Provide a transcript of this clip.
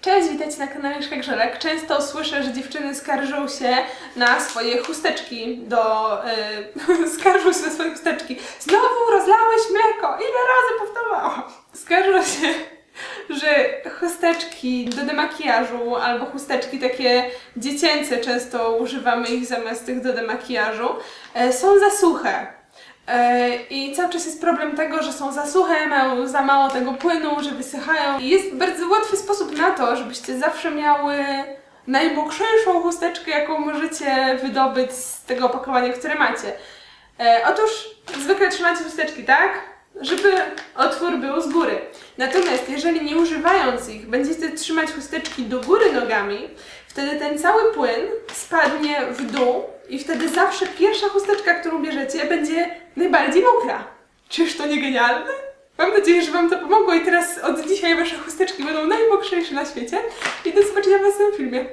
Cześć, witajcie na kanale Mieszka Grzelek. Często słyszę, że dziewczyny skarżą się na swoje chusteczki do... Yy, skarżą się na swoje chusteczki. Znowu rozlałeś mleko! Ile razy powtarzałam? Skarżą się, że chusteczki do demakijażu albo chusteczki takie dziecięce, często używamy ich zamiast tych do demakijażu, yy, są za suche. E, I cały czas jest problem tego, że są za suche, mają za mało tego płynu, że wysychają. I jest bardzo łatwy sposób na to, żebyście zawsze miały najmokrzejszą chusteczkę, jaką możecie wydobyć z tego opakowania, które macie. E, otóż zwykle trzymacie chusteczki, tak? Żeby otwór był z góry. Natomiast jeżeli nie używając ich, będziecie trzymać chusteczki do góry nogami, wtedy ten cały płyn spadnie w dół i wtedy zawsze pierwsza chusteczka, którą bierzecie, będzie najbardziej mokra. Czyż to nie genialne? Mam nadzieję, że Wam to pomogło i teraz od dzisiaj Wasze chusteczki będą najmokrzejsze na świecie. I do zobaczenia w następnym filmie.